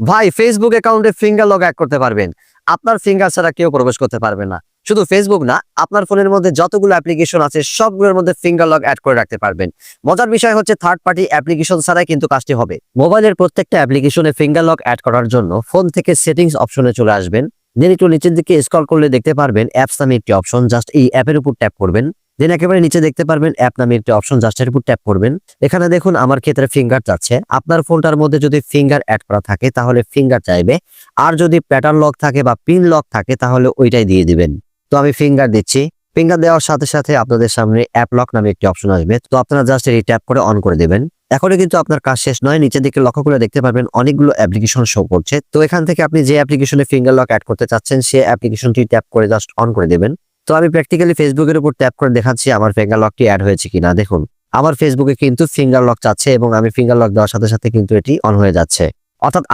ভাই ফেসবুক অ্যাকাউন্টে finger lock add করতে পারবেন। আপনার ফিঙ্গার ছাড়া কেউ প্রবেশ করতে পারবে না। শুধু ফেসবুক না, আপনার ফোনের মধ্যে যতগুলো অ্যাপ্লিকেশন আছে, সবগুলোর মধ্যে ফিঙ্গার লক অ্যাড করে রাখতে পারবেন। মজার বিষয় হচ্ছে থার্ড পার্টি অ্যাপ্লিকেশন ছাড়াই কিন্তু কাজটি হবে। মোবাইলের প্রত্যেকটা অ্যাপ্লিকেশনে ফিঙ্গার লক অ্যাড করার জন্য ফোন থেকে সেটিংস অপশনে চলে আসবেন। দেন একটু নিচের দিকে স্ক্রল করলে দেখতে পারবেন অ্যাপস নামে একটি অপশন জাস্ট এই অ্যাপের উপর ট্যাপ করবেন। দেন একেবারে নিচে দেখতে পারবেন অ্যাপ নামে একটি অপশন জাস্ট এর উপর ট্যাপ করবেন। এখানে দেখুন আমার ক্ষেত্রে ফিঙ্গার যাচ্ছে। আপনার ফোনটার মধ্যে যদি ফিঙ্গার অ্যাড করা থাকে, তাহলে ফিঙ্গার চাইবে। আর যদি প্যাটার্ন লক থাকে বা পিন লক থাকে, তাহলে ওইটাই দিয়ে দিবেন। তো আমি ফিঙ্গার দিচ্ছি। ফিঙ্গার দেওয়ার সাথে সাথে আপনাদের সামনে অ্যাপ লক নামে একটি অপশন আসবে। তো আপনারা জাস্ট এই ট্যাপ করে অন করে দেবেন। এখনই কিন্তু আপনার কাজ শেষ নয়। নিচের দিকে লক্ষ্য করে দেখতে পারবেন অনেকগুলো অ্যাপ্লিকেশন শো করছে। তো এখান থেকে আপনি যে অ্যাপ্লিকেশনে ফিঙ্গার লক অ্যাড করতে চাচ্ছেন সেই অ্যাপ্লিকেশনটি ট্যাপ করে জাস্ট অন করে দেবেন। তো আমি প্র্যাকটিক্যালি ফেসবুকের উপর ট্যাপ করে দেখাচ্ছি আমার ফিঙ্গার লকটি অ্যাড হয়েছে কিনা। দেখুন, আমার ফেসবুকে কিন্তু ফিঙ্গার লক চাচ্ছে এবং আমি ফিঙ্গার লক দেওয়ার সাথে সাথে কিন্তু এটি অন হয়ে যাচ্ছে। অর্থাৎ